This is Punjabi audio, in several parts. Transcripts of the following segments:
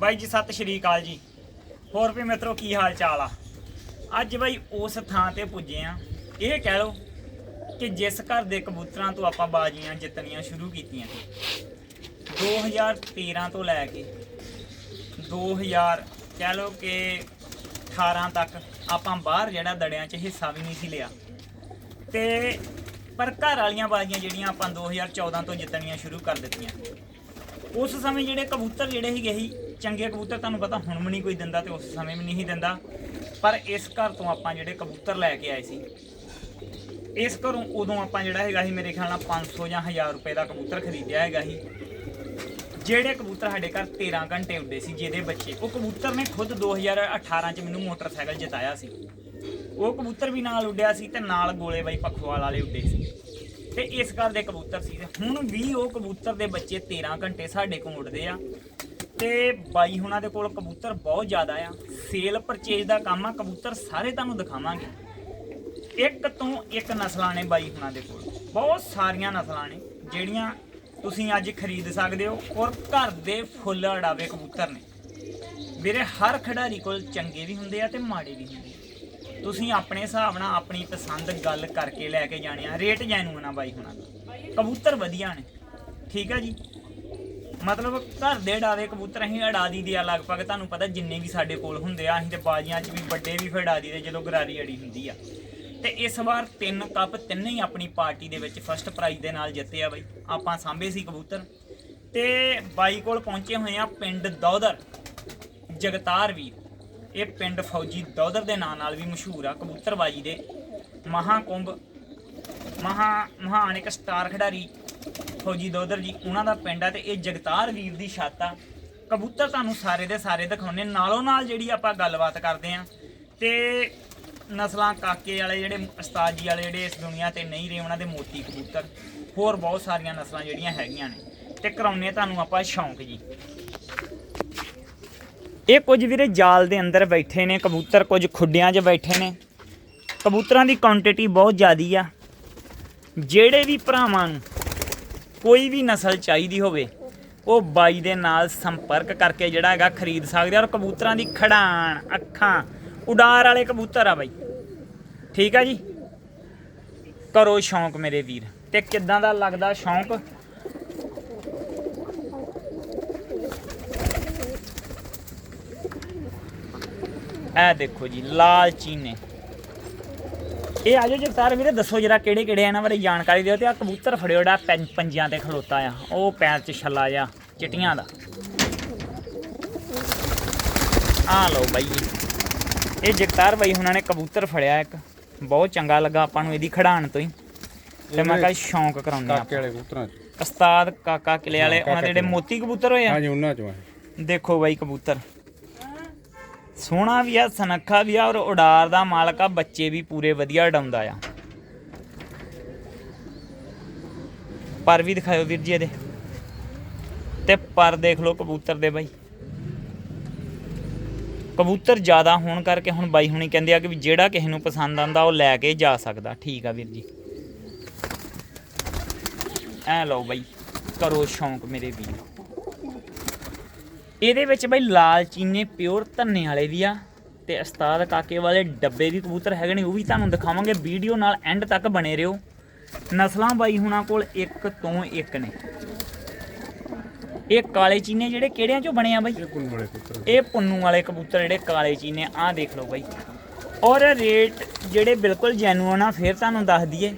ਬਾਈ ਜੀ, ਸਤਿ ਸ਼੍ਰੀ ਅਕਾਲ ਜੀ। ਹੋਰ ਵੀ ਮਿੱਤਰੋ, ਕੀ ਹਾਲ ਚਾਲ ਆ? ਅੱਜ ਬਾਈ ਉਸ ਥਾਂ ਤੇ ਪੁੱਜੇ ਆ। ਇਹ ਕਹਿ ਲਓ ਕਿ ਜਿਸ ਘਰ ਦੇ ਕਬੂਤਰਾਂ ਤੋਂ ਆਪਾਂ ਬਾਜ਼ੀਆਂ ਜਿੱਤਣੀਆਂ ਸ਼ੁਰੂ ਕੀਤੀਆਂ 2013 ਤੋਂ ਲੈ ਕੇ 2000 ਕਹਿ ਲਓ ਕਿ 18 ਤੱਕ ਆਪਾਂ ਬਾਹਰ ਜਿਹੜਾ ਦੜਿਆਂ 'ਚ ਹਿੱਸਾ ਵੀ ਨਹੀਂ ਸੀ ਲਿਆ। ਤੇ ਪਰ ਘਰ ਵਾਲੀਆਂ ਬਾਜ਼ੀਆਂ ਜਿਹੜੀਆਂ ਆਪਾਂ 2014 ਤੋਂ ਜਿੱਤਣੀਆਂ ਸ਼ੁਰੂ ਕਰ ਦਿੱਤੀਆਂ। ਉਸ ਸਮੇਂ ਜਿਹੜੇ ਕਬੂਤਰ ਜਿਹੜੇ ਸੀਗੇ ਸੀ, ਚੰਗੇ ਕਬੂਤਰ ਤੁਹਾਨੂੰ ਪਤਾ ਹੁਣ ਵੀ ਨਹੀਂ ਕੋਈ ਦਿੰਦਾ ਤੇ ਉਸ ਸਮੇਂ ਵੀ ਨਹੀਂ ਸੀ ਦਿੰਦਾ। ਪਰ ਇਸ ਘਰ ਤੋਂ ਆਪਾਂ ਜਿਹੜੇ ਕਬੂਤਰ ਲੈ ਕੇ ਆਏ ਸੀ, ਇਸ ਘਰੋਂ ਉਦੋਂ ਆਪਾਂ ਜਿਹੜਾ ਹੈਗਾ ਸੀ, ਮੇਰੇ ਖਿਆਲ ਨਾਲ 500 ਜਾਂ 1000 ਰੁਪਏ ਦਾ ਕਬੂਤਰ ਖਰੀਦਿਆ ਹੈਗਾ ਸੀ। ਜਿਹੜੇ ਕਬੂਤਰ ਸਾਡੇ ਘਰ 13 ਘੰਟੇ ਉੱਡੇ ਸੀ, ਜਿਹਦੇ ਬੱਚੇ, ਉਹ ਕਬੂਤਰ ਨੇ ਖੁਦ 2018 ਚ ਮੈਨੂੰ ਮੋਟਰਸਾਈਕਲ ਜਿਤਾਇਆ ਸੀ। ਉਹ ਕਬੂਤਰ ਵੀ ਨਾਲ ਉੱਡਿਆ ਸੀ ਤੇ ਨਾਲ ਗੋਲੇ ਬਾਈ ਪਖਵਾਲ ਵਾਲੇ ਉੱਡੇ ਸੀ। ਤੇ ਇਸ ਘਰ ਦੇ ਕਬੂਤਰ ਸੀ। ਹੁਣ ਵੀ ਉਹ ਕਬੂਤਰ ਦੇ ਬੱਚੇ 13 ਘੰਟੇ ਸਾਡੇ ਕੋਲ ਉੱਡਦੇ ਆ। ਤੇ ਬਾਈ ਹੁਣਾਂ ਦੇ ਕੋਲ ਕਬੂਤਰ ਬਹੁਤ ਜ਼ਿਆਦਾ ਆ। ਸੇਲ ਪਰਚੇਜ ਦਾ ਕੰਮ ਆ, ਕਬੂਤਰ ਸਾਰੇ ਤੁਹਾਨੂੰ ਦਿਖਾਵਾਂਗੇ। ਇੱਕ ਤੋਂ ਇੱਕ ਨਸਲਾਂ ਨੇ ਬਾਈ ਹੁਣਾਂ ਦੇ ਕੋਲ। ਬਹੁਤ ਸਾਰੀਆਂ ਨਸਲਾਂ ਨੇ, ਜਿਹੜੀਆਂ ਤੁਸੀਂ ਅੱਜ ਖਰੀਦ ਸਕਦੇ ਹੋ ਔਰ ਘਰ ਦੇ ਫੁੱਲ ਅੜਾਵੇ ਕਬੂਤਰ ਨੇ। ਮੇਰੇ ਹਰ ਖਿਡਾਰੀ ਕੋਲ ਚੰਗੇ ਵੀ ਹੁੰਦੇ ਆ ਤੇ ਮਾੜੇ ਵੀ ਹੁੰਦੇ ਆ। ਤੁਸੀਂ ਆਪਣੇ ਹਿਸਾਬ ਨਾਲ ਆਪਣੀ ਪਸੰਦ ਗੱਲ ਕਰਕੇ ਲੈ ਕੇ ਜਾਣੇ ਆ। ਰੇਟ ਜੈਨੂਨ ਆ ਬਾਈ ਹੁਣਾਂ ਦਾ। ਕਬੂਤਰ ਵਧੀਆ ਨੇ। ਠੀਕ ਆ ਜੀ? ਮਤਲਬ ਘਰ ਦੇ ਡਾਵੇ ਕਬੂਤਰ, ਅਸੀਂ ਅੜਾ ਦੀ ਆ ਲਗਭਗ। ਤੁਹਾਨੂੰ ਪਤਾ ਜਿੰਨੇ ਵੀ ਸਾਡੇ ਕੋਲ ਹੁੰਦੇ ਆ, ਅਸੀਂ ਤੇ ਬਾਜ਼ੀਆਂ 'ਚ ਵੀ ਵੱਡੇ ਵੀ ਫੜਾ ਦੇ, ਜਦੋਂ ਗਰਾਰੀ ਅੜੀ ਹੁੰਦੀ ਆ। ਤੇ ਇਸ ਵਾਰ ਤਿੰਨ ਕੱਪ ਤਿੰਨੇ ਹੀ ਆਪਣੀ ਪਾਰਟੀ ਦੇ ਵਿੱਚ ਫਸਟ ਪ੍ਰਾਈਜ਼ ਦੇ ਨਾਲ ਜਿੱਤੇ ਆ ਬਾਈ। ਆਪਾਂ ਸਾਂਭੇ ਸੀ ਕਬੂਤਰ। ਤੇ ਬਾਈ ਕੋਲ ਪਹੁੰਚੇ ਹੋਏ ਆ ਪਿੰਡ ਦੌਦਰ ਜਗਤਾਰ ਵੀਰ। ਇਹ ਪਿੰਡ ਫੌਜੀ ਦੌਦਰ ਦੇ ਨਾਂ ਨਾਲ ਵੀ ਮਸ਼ਹੂਰ ਆ, ਕਬੂਤਰਬਾਜੀ ਦੇ ਮਹਾਕੁੰਭ, ਮਹਾ, ਮਹਾਨ ਇੱਕ ਸਟਾਰ ਖਿਡਾਰੀ ਫੌਜੀ ਦੌਦਰ ਜੀ, ਉਹਨਾਂ ਦਾ ਪਿੰਡ ਆ ਤੇ ਇਹ ਜਗਤਾਰ ਵੀਰ ਦੀ ਛੱਤ ਆ। ਕਬੂਤਰ ਤੁਹਾਨੂੰ ਸਾਰੇ ਦੇ ਸਾਰੇ ਦਿਖਾਉਣੇ ਨਾਲੋਂ ਨਾਲ ਜਿਹੜੀ ਆਪਾਂ ਗੱਲਬਾਤ ਕਰਦੇ ਆ ਤੇ ਨਸਲਾਂ ਕਾਕੇ ਵਾਲੇ ਜਿਹੜੇ, ਉਸਤਾਦ ਜੀ ਵਾਲੇ ਜਿਹੜੇ ਇਸ ਦੁਨੀਆ ਤੇ ਨਹੀਂ ਰਹੇ, ਉਹਨਾਂ ਦੇ ਮੋਤੀ ਕਬੂਤਰ, ਹੋਰ ਬਹੁਤ ਸਾਰੀਆਂ ਨਸਲਾਂ ਜਿਹੜੀਆਂ ਹੈਗੀਆਂ ਨੇ। ਤੇ ਕਰਾਉਣੇ ਤੁਹਾਨੂੰ ਆਪਾਂ ਸ਼ੌਂਕ ਜੀ। ਇਹ ਕੁਝ ਵੀਰੇ ਜਾਲ ਦੇ ਅੰਦਰ ਬੈਠੇ ਨੇ, ਕਬੂਤਰ ਕੁਝ ਖੁੱਡਿਆਂ 'ਚ ਬੈਠੇ ਨੇ। ਕਬੂਤਰਾਂ ਦੀ ਕੁਆਂਟੀਟੀ ਬਹੁਤ ਜ਼ਿਆਦੀ ਆ। ਜਿਹੜੇ ਵੀ ਭਰਾਵਾਂ ਨੂੰ ਕੋਈ ਵੀ ਨਸਲ ਚਾਹੀਦੀ ਹੋਵੇ, ਉਹ ਬਾਈ ਦੇ ਨਾਲ ਸੰਪਰਕ ਕਰਕੇ ਜਿਹੜਾ ਹੈਗਾ ਖਰੀਦ ਸਕਦੇ ਆ ਔਰ ਕਬੂਤਰਾਂ ਦੀ ਖੜਾਣ, ਅੱਖਾਂ, ਉਡਾਰ ਵਾਲੇ ਕਬੂਤਰ ਆ ਬਾਈ। ਠੀਕ ਆ ਜੀ? ਕਰੋ ਸ਼ੌਂਕ ਮੇਰੇ ਵੀਰ। ਤੇ ਕਿੱਦਾਂ ਦਾ ਲੱਗਦਾ ਸ਼ੌਂਕ? ਇਹ ਦੇਖੋ ਜੀ ਲਾਲ ਚੀਨੇ। ਇਹ ਆਜੋ ਜਗਤਾਰ ਵੀਰੇ ਦੱਸੋ ਜਰਾ ਕਿਹੜੇ ਕਿਹੜੇ ਆ? ਇਹਨਾਂ ਬਾਰੇ ਜਾਣਕਾਰੀ ਦਿਓ ਤੇ ਆ ਕਬੂਤਰ ਫੜਿਓ ਜਿਹੜਾ ਪੰ- ਪੰਜਿਆਂ ਤੇ ਖਲੋਤਾ ਆ। ਉਹ ਪੈਰ 'ਚ ਛੱਲਾ ਆ ਚਿਟੀਆਂ ਦਾ। ਆ ਲਓ ਬਾਈ ਇਹ ਜਗਤਾਰ ਬਾਈ ਹੁਣਾਂ ਨੇ ਕਬੂਤਰ ਫੜਿਆ ਇੱਕ। ਬਹੁਤ ਚੰਗਾ ਲੱਗਾ ਆਪਾਂ ਨੂੰ ਇਹਦੀ ਖੜਾਣ ਤੋਂ ਹੀ। ਤੇ ਮੈਂ ਕਿਹਾ ਸ਼ੌਂਕ ਕਰਾਉਂਦੇ ਕਾਕੇ ਆ ਵਾਲੇ ਕਬੂਤਰਾਂ ਚ। ਉਸਤਾਦ ਕਾਕਾ ਕਿਲੇ ਵਾਲੇ ਉਹਨਾਂ ਦੇ ਜਿਹੜੇ ਮੋਤੀ ਕਬੂਤਰ ਹੋਏ ਆ। ਹਾਂਜੀ ਉਹਨਾਂ ਚੋਂ ਆ। ਦੇਖੋ ਬਾਈ ਕਬੂਤਰ। ਸੋਹਣਾ ਵੀ ਆ, ਸਨੱਖਾ ਵੀ ਆ ਔਰ ਉਡਾਰ ਦਾ ਮਾਲਕ ਆ, ਬੱਚੇ ਵੀ ਪੂਰੇ ਵਧੀਆ ਉਡਾਉਂਦਾ ਆ। ਪਰ ਵੀ ਦਿਖਾਇਓ ਵੀਰ ਜੀ ਇਹਦੇ। ਤੇ ਪਰ ਦੇਖ ਲਓ ਕਬੂਤਰ ਦੇ ਬਾਈ। ਕਬੂਤਰ ਜ਼ਿਆਦਾ ਹੋਣ ਕਰਕੇ ਹੁਣ ਬਾਈ ਹੁਣੀ ਕਹਿੰਦੇ ਆ ਕਿ ਵੀ ਜਿਹੜਾ ਕਿਸੇ ਨੂੰ ਪਸੰਦ ਆਂਦਾ ਉਹ ਲੈ ਕੇ ਜਾ ਸਕਦਾ। ਠੀਕ ਆ ਵੀਰ ਜੀ। ਐ ਲਓ ਬਾਈ, ਕਰੋ ਸ਼ੌਂਕ ਮੇਰੇ ਵੀਰ। ਇਹਦੇ ਵਿੱਚ ਬਈ ਲਾਲ ਚੀਨੇ ਪਿਓਰ ਧੰਨੇ ਵਾਲੇ ਵੀ ਆ ਤੇ ਉਸਤਾਦ ਕਾਕੇ ਵਾਲੇ ਡੱਬੇ ਵੀ ਕਬੂਤਰ ਹੈਗੇ ਨੇ ਉਹ ਵੀ ਤੁਹਾਨੂੰ ਦਿਖਾਵਾਂਗੇ। ਵੀਡੀਓ ਨਾਲ ਐਂਡ ਤੱਕ ਬਣੇ ਰਹੋ। ਨਸਲਾਂ ਬਾਈ ਹੁਣਾਂ ਕੋਲ ਇੱਕ ਤੋਂ ਇੱਕ ਨੇ। ਇਹ ਕਾਲੇ ਚੀਨੇ ਜਿਹੜੇ ਕਿਹੜਿਆਂ ਚੋਂ ਬਣੇ ਆ ਬਾਈ? ਇਹ ਪੁੰਨ ਵਾਲੇ ਕਬੂਤਰ ਇਹ ਪੁੰਨੂ ਵਾਲੇ ਕਬੂਤਰ ਜਿਹੜੇ ਕਾਲੇ ਚੀਨੇ ਆਹ ਦੇਖ ਲਓ ਬਾਈ। ਔਰ ਰੇਟ ਜਿਹੜੇ ਬਿਲਕੁਲ ਜੈਨੂਅਨ ਆ ਫਿਰ ਤੁਹਾਨੂੰ ਦੱਸ ਦਈਏ।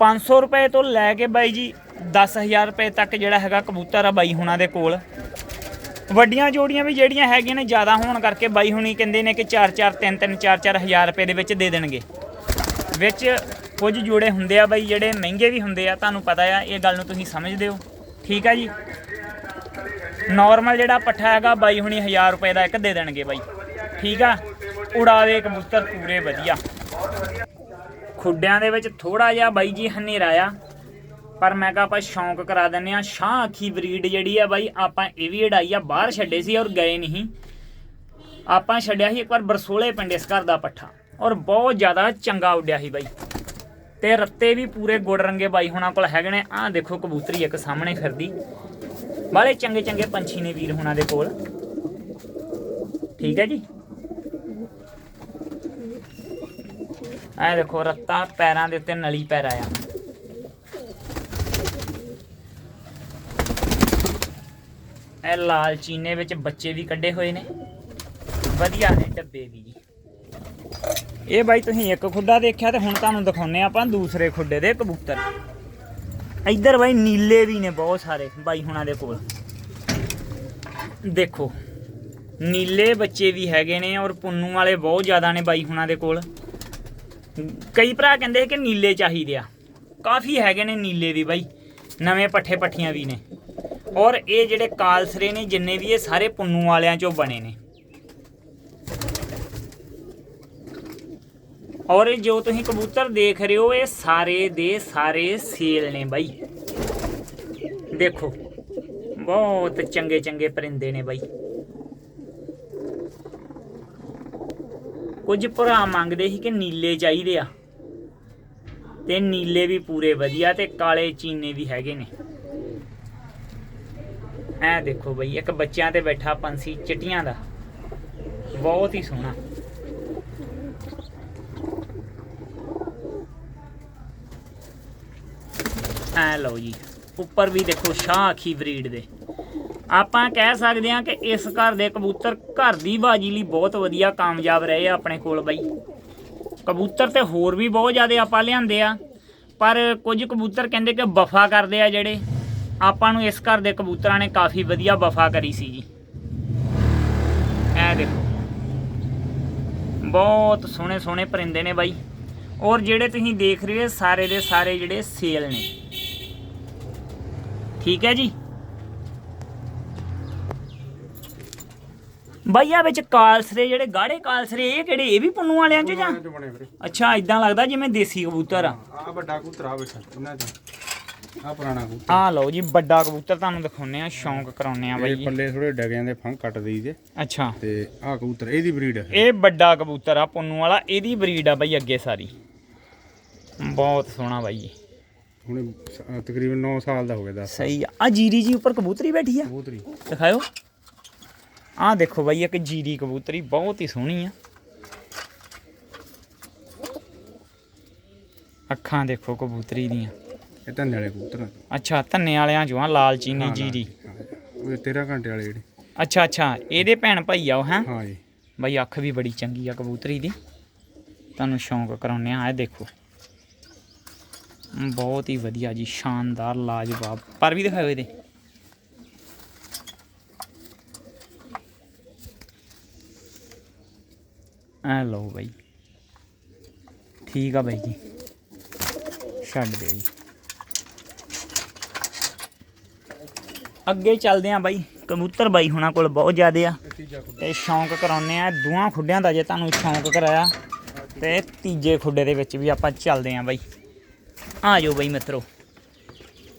500 ਰੁਪਏ ਤੋਂ ਲੈ ਕੇ ਬਾਈ ਜੀ 10000 ਰੁਪਏ ਤੱਕ ਜਿਹੜਾ ਹੈਗਾ ਕਬੂਤਰ ਆ ਬਾਈ ਹੁਣਾਂ ਦੇ ਕੋਲ। ਵੱਡੀਆਂ ਜੋੜੀਆਂ ਵੀ ਜਿਹੜੀਆਂ ਹੈਗੀਆਂ ਨੇ, ਜ਼ਿਆਦਾ ਹੋਣ ਕਰਕੇ ਬਾਈ ਹੁਣੀ ਕਹਿੰਦੇ ਨੇ ਕਿ 4-4 3-3 4-4 ਹਜ਼ਾਰ ਰੁਪਏ ਦੇ ਵਿੱਚ ਦੇ ਦੇਣਗੇ। ਵਿੱਚ ਕੁਝ ਜੋੜੇ ਹੁੰਦੇ ਆ ਬਾਈ, ਜਿਹੜੇ ਮਹਿੰਗੇ ਵੀ ਹੁੰਦੇ ਆ, ਤੁਹਾਨੂੰ ਪਤਾ ਆ, ਇਹ ਗੱਲ ਨੂੰ ਤੁਸੀਂ ਸਮਝਦੇ ਹੋ। ਠੀਕ ਆ ਜੀ? ਨਾਰਮਲ ਜਿਹੜਾ ਪੱਠਾ ਹੈਗਾ, ਬਾਈ ਹੁਣੀ 1000 ਰੁਪਏ ਦਾ ਇੱਕ ਦੇ ਦੇਣਗੇ ਬਾਈ। ਠੀਕ ਆ? ਉਡਾਵੇ ਕਬੂਤਰ, ਪੂਰੇ ਵਧੀਆ। ਖੁੱਡਿਆਂ ਦੇ ਵਿੱਚ ਥੋੜਾ ਜਿਹਾ ਬਾਈ ਜੀ ਹਨੇਰਾ ਆ। ਪਰ ਮੈਂ ਕਿਹਾ ਆਪਾਂ ਸ਼ੌਂਕ ਕਰਾ ਦਿੰਨੇ ਆ ਸ਼ਾਹ ਅੱਖੀ ਬਰੀਡ ਜਿਹੜੀ ਆ ਬਾਈ, ਆਪਾਂ ਇਹ ਵੀ ਉਡਾਈ ਆ, ਬਾਹਰ ਛੱਡੇ ਸੀ ਔਰ ਗਏ ਨਹੀਂ। ਆਪਾਂ ਛੱਡਿਆ ਸੀ ਇੱਕ ਵਾਰ ਬਰਸੋਲੇ ਪਿੰਡ ਇਸ ਘਰ ਦਾ ਪੱਠਾ। ਔਰ ਬਹੁਤ ਜ਼ਿਆਦਾ ਚੰਗਾ ਉੱਡਿਆ ਸੀ ਬਾਈ। ਤੇ ਰੱਤੇ ਵੀ ਪੂਰੇ ਗੁੜ ਰੰਗੇ ਬਾਈ ਹੁਣਾਂ ਕੋਲ ਹੈਗੇ ਨੇ। ਆਹ ਦੇਖੋ ਕਬੂਤਰੀ ਇੱਕ ਸਾਹਮਣੇ ਫਿਰਦੀ। ਬਾਲੇ ਚੰਗੇ ਚੰਗੇ ਪੰਛੀ ਨੇ ਵੀਰ ਹੁਣਾਂ ਦੇ ਕੋਲ। ਠੀਕ ਹੈ ਜੀ? ਇਹ ਦੇਖੋ, ਰੱਤਾ ਪੈਰਾਂ ਦੇ ਉੱਤੇ ਨਲੀ ਪੈਰਾ ਆਇਆ ਇਹ ਲਾਲ ਚੀਨੇ ਵਿੱਚ ਬੱਚੇ ਵੀ ਕੱਢੇ ਹੋਏ ਨੇ। ਵਧੀਆ ਨੇ ਡੱਬੇ ਵੀ ਇਹ ਬਾਈ ਤੁਸੀਂ ਇੱਕ ਖੁੱਡਾ ਦੇਖਿਆ ਤੇ ਹੁਣ ਤੁਹਾਨੂੰ ਦਿਖਾਉਨੇ ਆਪਾਂ ਦੂਸਰੇ ਖੁੱਡੇ ਦੇ ਕਬੂਤਰ। ਇੱਧਰ ਬਾਈ ਨੀਲੇ ਵੀ ਨੇ ਬਹੁਤ ਸਾਰੇ ਬਾਈ ਹੁਣਾਂ ਦੇ ਕੋਲ। ਦੇਖੋ, ਨੀਲੇ ਬੱਚੇ ਵੀ ਹੈਗੇ ਨੇ ਔਰ ਪੁੰਨੂ ਵਾਲੇ ਬਹੁਤ ਜ਼ਿਆਦਾ ਨੇ ਬਾਈ ਹੁਣਾਂ ਦੇ ਕੋਲ। ਕਈ ਭਰਾ ਕਹਿੰਦੇ ਕਿ ਨੀਲੇ ਚਾਹੀਦੇ ਆ। ਕਾਫੀ ਹੈਗੇ ਨੇ ਨੀਲੇ ਵੀ ਬਾਈ, ਨਵੇਂ ਪੱਠੇ ਪੱਠੀਆਂ ਵੀ ਨੇ। ਔਰ ਇਹ ਜਿਹੜੇ ਕਾਲਸਰੇ ਨੇ, ਜਿੰਨੇ ਵੀ ਇਹ ਸਾਰੇ ਪੁੰਨੂ ਵਾਲਿਆਂ ਚੋਂ ਬਣੇ ਨੇ। ਔਰ ਇਹ ਜੋ ਤੁਸੀਂ ਕਬੂਤਰ ਦੇਖ ਰਹੇ ਹੋ, ਇਹ ਸਾਰੇ ਦੇ ਸਾਰੇ ਸੇਲ ਨੇ ਬਾਈ। ਦੇਖੋ, ਬਹੁਤ ਚੰਗੇ ਚੰਗੇ ਪਰਿੰਦੇ ਨੇ ਬਾਈ। ਕੁਝ ਭਰਾ ਮੰਗਦੇ ਸੀ ਕਿ ਨੀਲੇ ਚਾਹੀਦੇ ਆ। ਤੇ ਨੀਲੇ ਵੀ ਪੂਰੇ ਵਧੀਆ ਤੇ ਕਾਲੇ ਚੀਨੇ ਵੀ ਹੈਗੇ ਨੇ। ਐ ਦੇਖੋ ਬਈ, ਇੱਕ ਬੱਚਿਆਂ ਤੇ ਬੈਠਾ ਪੰਛੀ ਚਿੱਟੀਆਂ ਦਾ। ਬਹੁਤ ਹੀ ਸੋਹਣਾ। ਐ ਲਓ ਜੀ, ਉੱਪਰ ਵੀ ਦੇਖੋ ਸ਼ਾਹ ਅੱਖੀ ਬਰੀਡ ਦੇ। ਆਪਾਂ ਕਹਿ ਸਕਦੇ ਹਾਂ ਕਿ ਇਸ ਘਰ ਦੇ ਕਬੂਤਰ ਘਰ ਦੀ ਬਾਜੀ ਲਈ ਬਹੁਤ ਵਧੀਆ ਕਾਮਯਾਬ ਰਹੇ ਆ ਆਪਣੇ ਕੋਲ ਬਈ। ਕਬੂਤਰ ਤੇ ਹੋਰ ਵੀ ਬਹੁਤ ਜ਼ਿਆਦਾ ਆਪਾਂ ਲਿਆਂਦੇ ਆ, ਪਰ ਕੁਝ ਕਬੂਤਰ ਕਹਿੰਦੇ ਕਿ ਵਫਾ ਕਰਦੇ ਆ ਜਿਹੜੇ। ਆਪਾਂ ਨੂੰ ਇਸ ਘਰ ਦੇ ਕਬੂਤਰਾਂ ਨੇ ਕਾਫੀ ਵਧੀਆ ਵਫਾ ਕਰੀ ਸੀ ਜੀ। ਐ ਦੇਖੋ। ਬਹੁਤ ਸੋਹਣੇ ਸੋਹਣੇ ਪਰਿੰਦੇ ਨੇ ਬਾਈ। ਔਰ ਜਿਹੜੇ ਤੁਸੀਂ ਦੇਖ ਰਹੇ ਹੋ ਇਹ ਸਾਰੇ ਦੇ ਸਾਰੇ ਜਿਹੜੇ ਸੇਲ ਨੇ। ਠੀਕ ਹੈ ਜੀ? ਬਾਈ ਆ ਵਿੱਚ ਕਾਲਸਰੇ ਜਿਹੜੇ ਗਾੜੇ ਕਾਲਸਰੇ ਇਹ ਕਿਹੜੇ? ਇਹ ਵੀ ਪੁੰਨੂ ਵਾਲਿਆਂ ਚ ਜਾਂ? ਅੱਛਾ ਇਦਾਂ ਲੱਗਦਾ ਜਿਵੇਂ ਦੇਸੀ ਕਬੂਤਰ ਆ। ਆ ਵੱਡਾ ਕਬੂਤਰ ਆ ਬੈਠਾ ਇਹਨਾਂ ਚ। ਆ ਪੁਰਾਣਾ ਕਬੂਤਰ। ਆ ਲਓ ਜੀ ਵੱਡਾ ਕਬੂਤਰ ਤੁਹਾਨੂੰ ਦਿਖਾਉਨੇ ਆ ਸ਼ੌਂਕ ਕਰਾਉਨੇ ਆ ਬਾਈ ਇਹ ਪੱਲੇ ਥੋੜੇ ਡਗਿਆਂ ਦੇ ਫੰਕ ਕੱਟ ਦੇਈਦੇ ਅੱਛਾ। ਤੇ ਆ ਕਬੂਤਰ ਇਹਦੀ ਬਰੀਡ ਹੈ ਇਹ। ਵੱਡਾ ਕਬੂਤਰ ਆ ਪੁੰਨੂ ਵਾਲਾ ਇਹਦੀ ਬਰੀਡ ਆ ਬਾਈ ਅੱਗੇ ਸਾਰੀ। ਬਹੁਤ ਸੋਹਣਾ ਬਾਈ ਜੀ। ਹੁਣ ਤਕਰੀਬਨ 9 ਸਾਲ ਦਾ ਹੋ ਗਿਆ ਦੱਸ ਸਹੀ ਆ। ਆ ਜੀਰੀ ਜੀ ਉੱਪਰ ਕਬੂਤਰੀ ਬੈਠੀ ਆ। ਕਬੂਤਰੀ। ਦਿਖਾਓ ਆਹ ਦੇਖੋ ਬਾਈ ਇੱਕ ਜੀਰੀ ਕਬੂਤਰੀ ਬਹੁਤ ਹੀ ਸੋਹਣੀ ਆ। ਅੱਖਾਂ ਦੇਖੋ ਕਬੂਤਰੀ ਦੀਆਂ। ਇਹ ਧੰਨੇ ਵਾਲੇ ਕਬੂਤਰ ਆ। ਅੱਛਾ ਧੰਨੇ ਵਾਲਿਆਂ ਚੋਂ ਆ ਲਾਲ ਚੀਨੀ ਜੀਰੀ ਉਹ 13 ਘੰਟੇ ਵਾਲੇ ਜਿਹੜੇ। ਅੱਛਾ ਅੱਛਾ ਇਹਦੇ ਭੈਣ ਭਾਈ ਆ ਉਹ ਹੈ? ਹਾਂ ਜੀ। ਬਾਈ ਅੱਖ ਵੀ ਬੜੀ ਚੰਗੀ ਆ ਕਬੂਤਰੀ ਦੀ। ਤੁਹਾਨੂੰ ਸ਼ੌਂਕ ਕਰਾਉਨੇ ਆ ਇਹ ਦੇਖੋ। ਬਹੁਤ ਹੀ ਵਧੀਆ ਜੀ ਸ਼ਾਨਦਾਰ ਲਾਜਵਾਬ। ਪਰ ਵੀ ਦਿਖਾਓ ਇਹਦੇ। ਆ ਲਓ ਬਾਈ। ਠੀਕ ਆ ਬਾਈ ਜੀ। ਛੱਡ ਦਿਓ ਜੀ। ਅੱਗੇ ਚੱਲਦੇ ਆ ਬਾਈ। ਕਬੂਤਰ ਬਾਈ ਹੁਣਾਂ ਕੋਲ ਬਹੁਤ ਜ਼ਿਆਦੇ ਆ। ਤੇ ਸ਼ੌਂਕ ਕਰਾਉਨੇ ਆ। ਦੋਹਾਂ ਖੁੱਡਿਆਂ ਦਾ ਜੇ ਤੁਹਾਨੂੰ ਸ਼ੌਂਕ ਕਰਾਇਆ, ਤੇ ਤੀਜੇ ਖੁੱਡੇ ਦੇ ਵਿੱਚ ਵੀ ਆਪਾਂ ਚੱਲਦੇ ਆ ਬਾਈ। ਆ ਜਾਓ ਬਾਈ ਮਿੱਤਰੋ।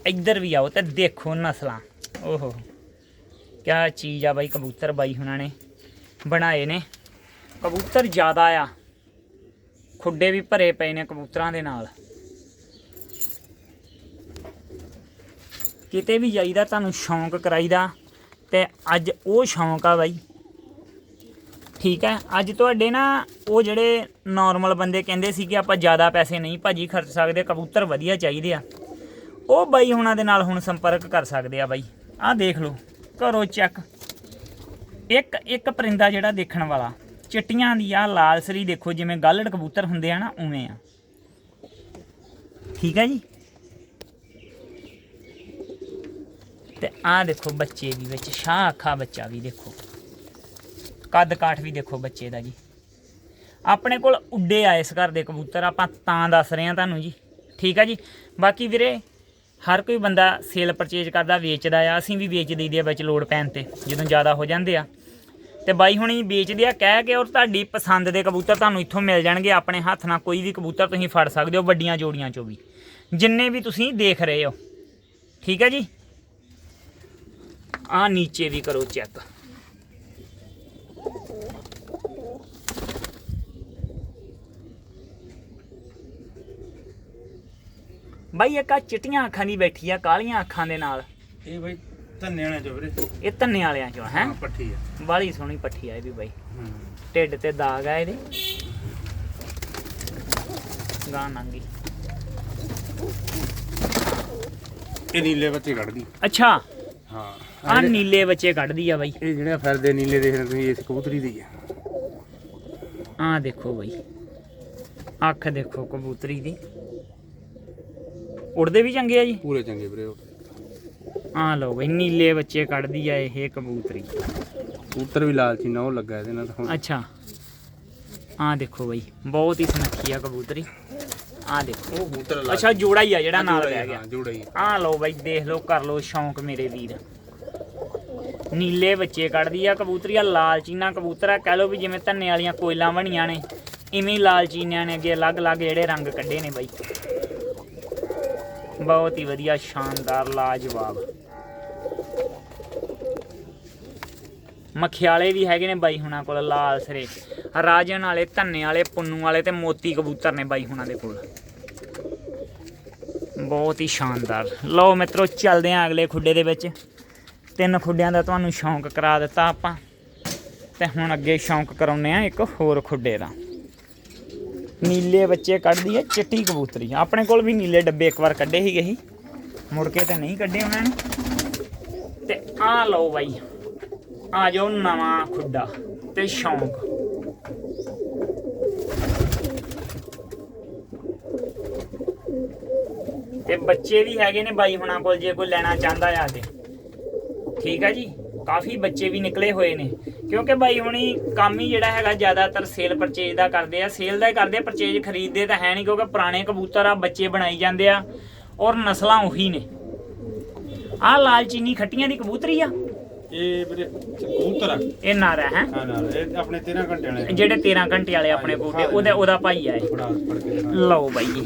ਇੱਧਰ ਵੀ ਆਓ ਤੇ ਦੇਖੋ ਨਸਲਾਂ। ਓਹੋ। ਕਿਆ ਚੀਜ਼ ਆ ਬਾਈ ਕਬੂਤਰ ਬਾਈ ਹੁਣਾਂ ਨੇ ਬਣਾਏ ਨੇ। ਕਬੂਤਰ ਜ਼ਿਆਦਾ ਆ। ਖੁੱਡੇ ਵੀ ਭਰੇ ਪਏ ਨੇ ਕਬੂਤਰਾਂ ਦੇ ਨਾਲ। ਕਿਤੇ ਵੀ ਜਾਈਦਾ, ਤੁਹਾਨੂੰ ਸ਼ੌਂਕ ਕਰਾਈਦਾ ਤੇ ਅੱਜ ਉਹ ਸ਼ੌਂਕ ਆ ਬਾਈ। ਠੀਕ ਹੈ, ਅੱਜ ਤੁਹਾਡੇ ਨਾ ਉਹ ਜਿਹੜੇ ਨਾਰਮਲ ਬੰਦੇ ਕਹਿੰਦੇ ਸੀ ਕਿ ਆਪਾਂ ਜ਼ਿਆਦਾ ਪੈਸੇ ਨਹੀਂ ਭਾਜੀ ਖਰਚ ਸਕਦੇ, ਕਬੂਤਰ ਵਧੀਆ ਚਾਹੀਦੇ ਆ। ਉਹ ਬਾਈ ਹੁਣਾਂ ਦੇ ਨਾਲ ਹੁਣ ਸੰਪਰਕ ਕਰ ਸਕਦੇ ਆ ਬਾਈ। ਆਹ ਦੇਖ ਲਓ ਕਰੋ ਚੈੱਕ ਇੱਕ ਇੱਕ ਪਰਿੰਦਾ ਜਿਹੜਾ ਦੇਖਣ ਵਾਲਾ, ਚਿੱਟੀਆਂ ਦੀ ਆ ਲਾਲ ਸਰੀ ਦੇਖੋ, ਜਿਵੇਂ ਗਾਲੜ ਕਬੂਤਰ ਹੁੰਦੇ ਆ ਨਾ, ਉਵੇਂ ਆ। ਠੀਕ ਹੈ ਜੀ? ਤੇ ਆਹ ਦੇਖੋ ਬੱਚੇ ਵੀ ਵਿੱਚ ਸ਼ਾਹ ਅੱਖਾਂ ਬੱਚਾ ਵੀ ਦੇਖੋ। ਕੱਦ ਕਾਠ ਵੀ ਦੇਖੋ ਬੱਚੇ ਦਾ ਜੀ। ਆਪਣੇ ਕੋਲ ਉੱਡੇ ਆਏ ਇਸ ਘਰ ਦੇ ਕਬੂਤਰ, ਆਪਾਂ ਤਾਂ ਦੱਸ ਰਹੇ ਹਾਂ ਤੁਹਾਨੂੰ ਜੀ। ਠੀਕ ਆ ਜੀ? ਬਾਕੀ ਵੀਰੇ, ਹਰ ਕੋਈ ਬੰਦਾ ਸੇਲ ਪਰਚੇਜ ਕਰਦਾ, ਵੇਚਦਾ ਆ, ਅਸੀਂ ਵੀ ਵੇਚ ਦਈਦੇ ਆ ਵਿੱਚ ਲੋਡ ਪੈਣ ਤੇ, ਜਦੋਂ ਜ਼ਿਆਦਾ ਹੋ ਜਾਂਦੇ ਆ। ਤੇ ਬਾਈ ਹੁਣੀ ਵੇਚਦੇ ਆ, ਕਹਿ ਕੇ ਔਰ ਤੁਹਾਡੀ ਪਸੰਦ ਦੇ ਕਬੂਤਰ ਤੁਹਾਨੂੰ ਇੱਥੋਂ ਮਿਲ ਜਾਣਗੇ, ਆਪਣੇ ਹੱਥ ਨਾਲ ਕੋਈ ਵੀ ਕਬੂਤਰ ਤੁਸੀਂ ਫੜ ਸਕਦੇ ਹੋ, ਵੱਡੀਆਂ ਜੋੜੀਆਂ ਚੋਂ ਵੀ। ਜਿੰਨੇ ਵੀ ਤੁਸੀਂ ਦੇਖ ਰਹੇ ਹੋ। ਠੀਕ ਹੈ ਜੀ? ਆ ਨੀਚੇ ਵੀ ਕਰੋ ਚੈੱਕ। ਬਾਈ ਇੱਕ ਆ ਚਿੱਟੀਆਂ ਅੱਖਾਂ ਦੀ ਬੈਠੀ ਆ ਕਾਲੀਆਂ ਅੱਖਾਂ ਦੇ ਨਾਲ। ਇਹ ਬਈ ਧੰਨੇ ਵਾਲੇ ਚ ਵੀਰੇ। ਇਹ ਧੰਨੇ ਵਾਲਿਆਂ ਚੋਂ ਹੈ? ਹਾਂ ਪੱਠੀ ਆ। ਬਾਲੀ ਸੋਹਣੀ ਪੱਠੀ ਆ ਇਹ ਵੀ ਬਾਈ। ਹੂੰ। ਢਿੱਡ ਤੇ ਦਾਗ ਆ ਇਹਦੇ। ਗਾਂ ਨੰਗੀ ਇਹ ਨੀਲੇ ਬੱਚੇ ਕੱਢਦੀ ਅੱਛਾ। ਹਾਂ। ਆ ਨੀਲੇ ਬੱਚੇ ਕੱਢਦੀ ਆ ਬਾਈ। ਇਹ ਜਿਹੜੇ ਫਿਰਦੇ ਨੀਲੇ ਦੇਖ ਰਹੇ ਤੁਸੀਂ ਇਸ ਕਬੂਤਰੀ ਦੀ ਆ। ਆ ਦੇਖੋ ਬਾਈ। ਅੱਖ ਦੇਖੋ ਕਬੂਤਰੀ ਦੀ। ਉੜਦੇ ਵੀ ਚੰਗੇ ਆ ਜੀ? ਪੂਰੇ ਚੰਗੇ ਵੀਰੇ। ਆ ਲਓ ਬਈ ਨੀਲੇ ਬੱਚੇ ਕੱਢਦੀ ਆ ਇਹ ਕਬੂਤਰੀ। ਕਬੂਤਰ ਵੀ ਲਾਲਚੀ ਨਾ ਉਹ ਲੱਗਾ ਇਹਦੇ ਨਾਲ ਅੱਛਾ। ਆ ਦੇਖੋ ਬਈ ਬਹੁਤ ਹੀ ਸੁਨੱਖੀ ਆ ਕਬੂਤਰੀ। ਆ ਦੇਖੋ। ਉਹ ਕਬੂਤਰ ਅੱਛਾ ਜੋੜਾ ਹੀ ਆ ਜਿਹੜਾ ਨਾਲ ਰਹਿ ਗਿਆ ਜੁੜਾ ਹੀ ਆ। ਲਓ ਬਈ ਦੇਖ ਲਓ ਕਰ ਲਓ ਸ਼ੌਂਕ ਮੇਰੇ ਵੀਰ। ਨੀਲੇ ਬੱਚੇ ਕੱਢਦੀ ਆ ਕਬੂਤਰੀ ਆ ਲਾਲ ਚੀਨਾ ਕਬੂਤਰ ਆ। ਕਹਿ ਲਓ ਵੀ ਜਿਵੇਂ ਧੰਨੇ ਵਾਲੀਆਂ ਕੋਇਲਾਂ ਬਣੀਆਂ ਨੇ ਇਵੇਂ ਹੀ ਲਾਲ ਚੀਨਿਆਂ ਨੇ ਅੱਗੇ ਅਲੱਗ-ਅਲੱਗ ਜਿਹੜੇ ਰੰਗ ਕੱਢੇ ਨੇ ਬਾਈ। ਬਹੁਤ ਹੀ ਵਧੀਆ ਸ਼ਾਨਦਾਰ ਲਾਜਵਾਬ। ਮਖਿਆਲੇ ਵੀ ਹੈਗੇ ਨੇ ਬਾਈ ਹੁਣਾਂ ਕੋਲ ਲਾਲ ਸਰੇ। ਰਾਜਨ ਵਾਲੇ, ਧੰਨੇ ਵਾਲੇ, ਪੁੰਨੂ ਵਾਲੇ ਤੇ ਮੋਤੀ ਕਬੂਤਰ ਨੇ ਬਾਈ ਹੁਣਾਂ ਦੇ ਕੋਲ। ਬਹੁਤ ਹੀ ਸ਼ਾਨਦਾਰ। ਲਓ ਮਿੱਤਰੋ, ਚੱਲਦੇ ਆਂ ਅਗਲੇ ਖੁੱਡੇ ਦੇ ਵਿੱਚ। ਤਿੰਨ ਖੁੱਡਿਆਂ ਦਾ ਤੁਹਾਨੂੰ ਸ਼ੌਂਕ ਕਰਾ ਦਿੱਤਾ ਆਪਾਂ। ਤੇ ਹੁਣ ਅੱਗੇ ਸ਼ੌਂਕ ਕਰਾਉਨੇ ਆ ਇੱਕ ਹੋਰ ਖੁੱਡੇ ਦਾ। ਨੀਲੇ ਬੱਚੇ ਕੱਢਦੀ ਹੈ ਚਿੱਟੀ ਕਬੂਤਰੀ। ਆਪਣੇ ਕੋਲ ਵੀ ਨੀਲੇ ਡੱਬੇ ਇੱਕ ਵਾਰ ਕੱਢੇ ਸੀਗੇ ਹੀ ਮੁੜ ਕੇ ਤਾਂ ਨਹੀਂ ਕੱਢੇ ਉਹਨਾਂ ਨੇ। ਤੇ ਆ ਲਓ ਬਾਈ, ਆ ਜਾਓ ਨਵਾਂ ਖੁੱਡਾ ਤੇ ਸ਼ੌਂਕ। ਤੇ ਬੱਚੇ ਵੀ ਹੈਗੇ ਨੇ ਬਾਈ ਹੁਣਾਂ ਕੋਲ ਜੇ ਕੋਈ ਲੈਣਾ ਚਾਹੁੰਦਾ ਆ ਤੇ ਠੀਕ ਆ ਜੀ? ਕਾਫੀ ਬੱਚੇ ਵੀ ਨਿਕਲੇ ਹੋਏ ਨੇ। ਕਿਉਂਕਿ ਬਾਈ ਹੁਣੀ ਕੰਮ ਹੀ ਜਿਹੜਾ ਹੈਗਾ ਜ਼ਿਆਦਾਤਰ ਸੇਲ ਪਰਚੇਜ ਦਾ ਕਰਦੇ ਆ। ਸੇਲ ਦਾ ਹੀ ਕਰਦੇ ਆ ਪਰਚੇਜ ਖਰੀਦਦੇ ਤਾਂ ਹੈ ਨਹੀਂ ਕਿਉਂਕਿ ਪੁਰਾਣੇ ਕਬੂਤਰ ਆ ਬੱਚੇ ਬਣਾਈ ਜਾਂਦੇ ਆ ਔਰ ਨਸਲਾਂ ਉਹੀ ਨੇ। ਆਹ ਲਾਲ ਚੀਨੀ ਖੱਟੀਆਂ ਦੀ ਕਬੂਤਰੀ ਆ? ਇਹ ਵੀਰੇ ਕਬੂਤਰ ਆ। ਇਹ ਨਾਰਾ ਹੈ? ਹਾਂ ਨਾਲ ਇਹ ਆਪਣੇ 13 ਘੰਟੇ ਵਾਲੇ ਜਿਹੜੇ 13 ਘੰਟੇ ਵਾਲੇ ਆਪਣੇ ਬੂਟੇ ਉਹਦਾ ਉਹਦਾ ਭਾਈ ਆ ਇਹ। ਲਓ ਬਾਈ ਜੀ।